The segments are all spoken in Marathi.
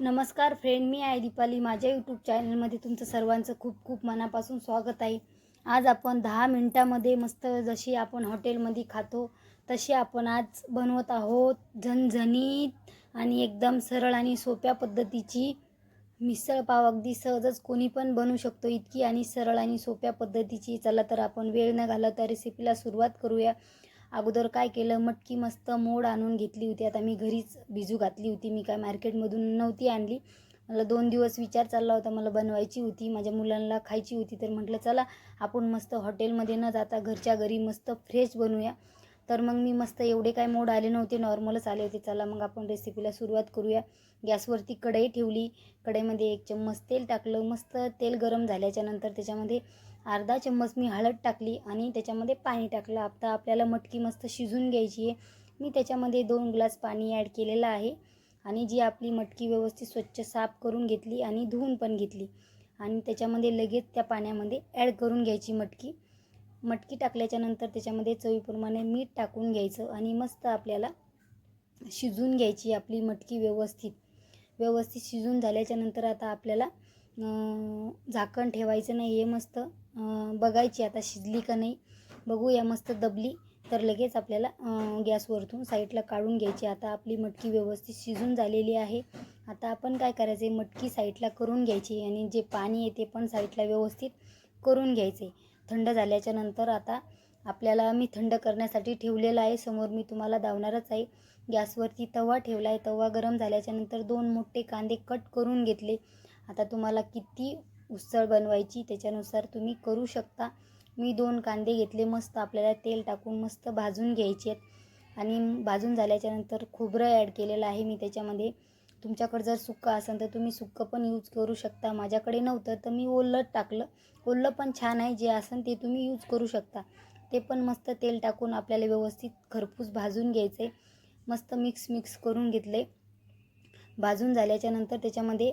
नमस्कार फ्रेंड मी आहे दीपाली. माझ्या यूट्यूब चॅनलमध्ये तुमचं सर्वांचं खूप खूप मनापासून स्वागत आहे. आज आपण दहा मिनटामध्ये मस्त जशी आपण हॉटेलमध्ये खातो तशी आपण आज बनवत आहोत झणझणीत आणि एकदम सरळ आणि सोप्या पद्धतीची मिसळ पाव. अगदी सहजच कोणी पण बनवू शकतो इतकी आणि सरळ आणि सोप्या पद्धतीची. चला तर आपण वेळ न घालवता रेसिपीला सुरुवात करूया. अगोदर काय केलं? मटकी मस्त मोड आणून घेतली होती. आता मी घरीच भिजू घातली होती. मी काय मार्केटमधून नव्हती आणली. मला दोन दिवस विचार चालला होता. मला बनवायची होती. माझ्या मुलांना खायची होती. तर म्हटलं चला आपण मस्त हॉटेलमध्ये न जाता घरच्या घरी मस्त फ्रेश बनवूया तर मग मी मस्त एवढे काय मोड आले नव्हते. नॉर्मलच आले होते. चला मग आपण रेसिपीला सुरुवात करूया. गॅसवरती कढई ठेवली. कढईमध्ये एक चम्मच तेल टाकलं. मस्त तेल गरम झाल्याच्यानंतर त्याच्यामध्ये अर्धा चम्मच मी हळद टाकली आणि त्याच्यामध्ये पाणी टाकलं. आता आपल्याला मटकी मस्त शिजून घ्यायची आहे. मी त्याच्यामध्ये दोन ग्लास पाणी ॲड केलेलं आहे. आणि जी आपली मटकी व्यवस्थित स्वच्छ साफ करून घेतली आणि धुवून पण घेतली. आणि त्याच्यामध्ये लगेच त्या पाण्यामध्ये ॲड करून घ्यायची मटकी. मटकी टाकल्याच्यानंतर त्याच्यामध्ये चवीप्रमाणे मीठ टाकून घ्यायचं आणि मस्त आपल्याला शिजून घ्यायची आपली मटकी व्यवस्थित. व्यवस्थित शिजून झाल्याच्यानंतर आता आपल्याला झाकण ठेवायचं नाही हे मस्त. बघायची आता शिजली का नाही. बघूया मस्त दबली तर लगेच आपल्याला गॅसवरतून साईडला काढून घ्यायची. आता आपली मटकी व्यवस्थित शिजून झालेली आहे. आता आपण काय करायचं आहे मटकी साईडला करून घ्यायची आणि जे पाणी आहे ते पण साईडला व्यवस्थित करून घ्यायचे. थंड झाल्याच्यानंतर आता आपल्याला मी थंड करण्यासाठी ठेवलेलं आहे. समोर मी तुम्हाला दावणारच आहे. गॅसवरती तवा ठेवला आहे. तवा गरम झाल्याच्यानंतर दोन मोठे कांदे कट करून घेतले. आता तुम्हाला किती उसळ बनवायची त्याच्यानुसार तुम्ही करू शकता. मी दोन कांदे घेतले मस्त आपल्याला तेल टाकून मस्त भाजून घ्यायचे आहेत. आणि भाजून झाल्याच्यानंतर खोबरं ॲड केलेलं आहे मी त्याच्यामध्ये. तुमच्याकडे जर सुक्का असेल तर तुम्ही सुक्कं पण यूज करू शकता. माझ्याकडे नव्हतं तर मी ओलं टाकलं. ओलं पण छान आहे जे असेल ते तुम्ही यूज करू शकता. ते पण मस्त तेल टाकून आपल्याला व्यवस्थित खरपूस भाजून घ्यायचं आहे मस्त मिक्स मिक्स करून घेतले भाजून झाल्याच्यानंतर त्याच्यामध्ये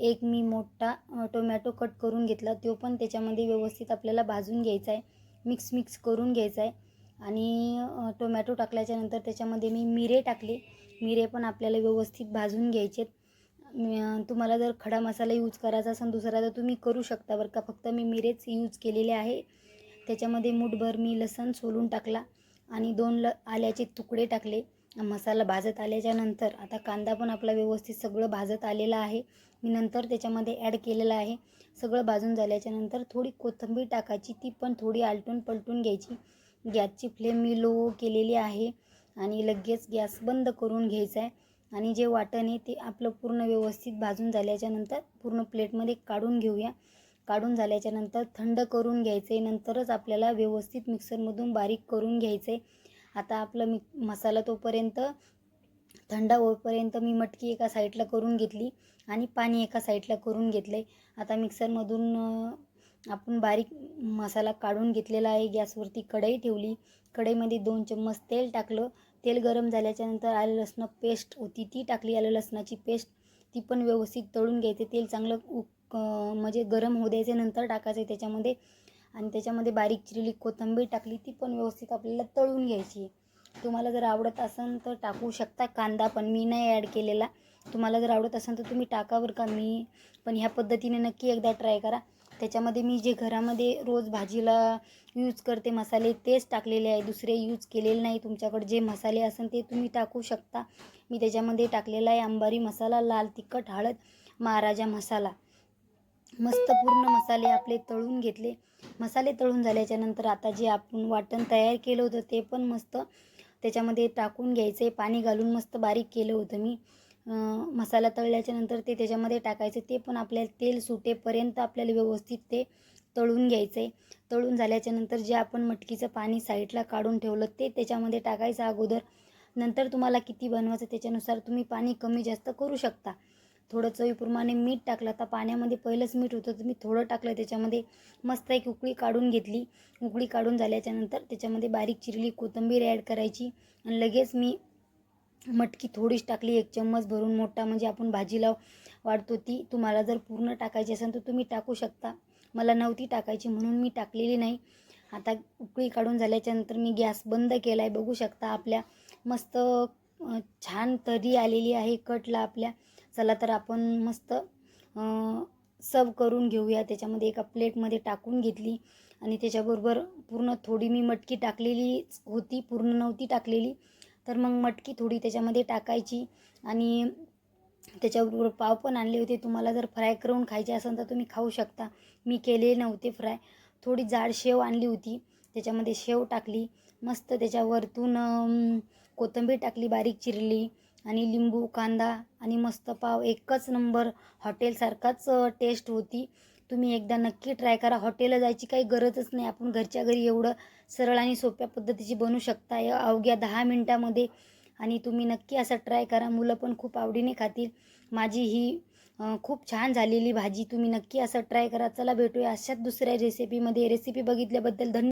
एक मी मोठा टोमॅटो कट करून घेतला. तो पण त्याच्यामध्ये व्यवस्थित आपल्याला भाजून घ्यायचा आहे. मिक्स मिक्स करून घ्यायचा आहे. आणि टोमॅटो टाकल्याच्यानंतर त्याच्यामध्ये मी मिरे टाकले. मिरे पण आपल्याला व्यवस्थित भाजून घ्यायचे तुम्हाला जर खडा मसाला यूज करायचा असेल दुसरा तर तुम्ही करू शकता बरं का. फक्त मी मिरेच यूज केलेले आहे. त्याच्यामध्ये मूठभर मी लसण सोलून टाकला आणि दोन ल आल्याचे तुकडे टाकले. मसाला भाजत आल्याच्यानंतर आता कांदा पण आपला व्यवस्थित सगळं भाजत आलेलं आहे. मी नंतर त्याच्यामध्ये ॲड केलेलं आहे. सगळं भाजून झाल्याच्यानंतर थोडी कोथिंबीर टाकायची ती पण थोडी आलटून पलटून घ्यायची. गॅसची फ्लेम मी लो केलेली आहे आणि लगेच गॅस बंद करून घ्यायचा आहे. आणि जे वाटण आहे ते आपलं पूर्ण व्यवस्थित भाजून झाल्याच्यानंतर पूर्ण प्लेटमध्ये काढून घेऊया. काढून झाल्याच्यानंतर थंड करून घ्यायचं आहे नंतरच आपल्याला व्यवस्थित मिक्सरमधून बारीक करून घ्यायचं आहे आता आपलं मी मसाला तोपर्यंत थंड होईपर्यंत मी मटकी एका साईडला करून घेतली आणि पाणी एका साईडला करून घेतलं आहे आता मिक्सरमधून आपण बारीक मसाला काढून घेतलेला आहे. गॅसवरती कढई ठेवली. कढईमध्ये दोन चम्मच तेल टाकलं. तेल गरम झाल्याच्यानंतर आलं लसणं पेस्ट होती. ती टाकली. आलं लसणाची पेस्ट. ती पण व्यवस्थित तळून घ्यायचे. तेल चांगलं उक म्हणजे गरम होऊ द्यायचे. नंतर टाकायचं. त्याच्यामध्ये आणि त्याच्यामध्ये बारीक चिरली कोथिंबीर टाकली ती पण व्यवस्थित आपल्याला तळून घ्यायची तुम्हाला जर आवडत असेल तर टाकू शकता कांदा पण मी नाही ॲड केलेला. तुम्हाला जर आवडत असेल तर तुम्ही टाकावर का मी पण ह्या पद्धतीने नक्की एकदा ट्राय करा. त्याच्यामध्ये मी जे घरामध्ये रोज भाजीला यूज करते मसाले तेच टाकलेले आहे. दुसरे यूज केलेले नाही तुमच्याकडे. जे मसाले असेल ते तुम्ही टाकू शकता. मी त्याच्यामध्ये टाकलेला आहे अंबारी मसाला लाल तिखट हळद महाराजा मसाला. मस्त पूर्ण मसाले आपले तळून घेतले. मसाले तळून झाल्याच्यानंतर आता जे आपण वाटण तयार केलं होतं ते पण मस्त त्याच्यामध्ये टाकून घ्यायचे. पाणी घालून मस्त बारीक केलं होतं मी. मसाला तळल्याच्यानंतर ते त्याच्यामध्ये टाकायचे. ते पण आपल्याला तेल सुटेपर्यंत आपल्याला व्यवस्थित ते तळून घ्यायचं. आहे तळून झाल्याच्यानंतर जे आपण मटकीचं पाणी साईडला काढून ठेवलं ते त्याच्यामध्ये टाकायचं अगोदर. नंतर तुम्हाला किती बनवायचं त्याच्यानुसार तुम्ही पाणी कमी जास्त करू शकता. थोडं चवीप्रमाणे मीठ टाकलं. आता पाण्यामध्ये पहिलंच मीठ होतं तर मी थोडं टाकलं. त्याच्यामध्ये मस्त एक उकळी काढून घेतली. उकळी काढून झाल्याच्यानंतर त्याच्यामध्ये बारीक चिरली कोथिंबीर ॲड करायची. आणि लगेच मी मटकी थोडीच टाकली. एक चम्मच भरून मोठा म्हणजे आपण भाजीला वाढतो ती. तुम्हाला जर पूर्ण टाकायची असेल तर तुम्ही टाकू शकता. मला नव्हती टाकायची म्हणून मी टाकलेली नाही. आता उकळी काढून झाल्याच्यानंतर मी गॅस बंद केला आहे बघू शकता आपल्या मस्त छान तरी आलेली आहे. कटला आपल्या चला तर आपण मस्त सर्व करून घेऊया. त्याच्यामध्ये एका प्लेटमध्ये टाकून घेतली आणि त्याच्याबरोबर पूर्ण थोडी मी मटकी टाकलेलीच होती पूर्ण नव्हती टाकलेली. तर मग मटकी थोडी त्याच्यामध्ये टाकायची आणि त्याच्याबरोबर पाव पण आणले होते. तुम्हाला जर फ्राय करून खायचे असेल तर तुम्ही खाऊ शकता. मी केले नव्हते फ्राय. थोडी जाड शेव आणली होती. त्याच्यामध्ये शेव टाकली. मस्त त्याच्यावरतून कोथिंबीर टाकली बारीक चिरली. आणि लिंबू कांदा आणि मस्त पाव एकच नंबर हॉटेलसारखाच टेस्ट होती. तुम्ही एकदा नक्की ट्राय करा. हॉटेलला जायची काही गरजच नाही. आपण घरच्या घरी एवढं सरळ आणि सोप्या पद्धतीची बनवू शकता या अवघ्या दहा मिनटामध्ये आणि तुम्ही नक्की असं ट्राय करा. मुलं पण खूप आवडीने खातील. माझी ही खूप छान झालेली भाजी. तुम्ही नक्की असं ट्राय करा. चला भेटूया अशाच दुसऱ्या रेसिपीमध्ये रेसिपी बघितल्याबद्दल धन्यवाद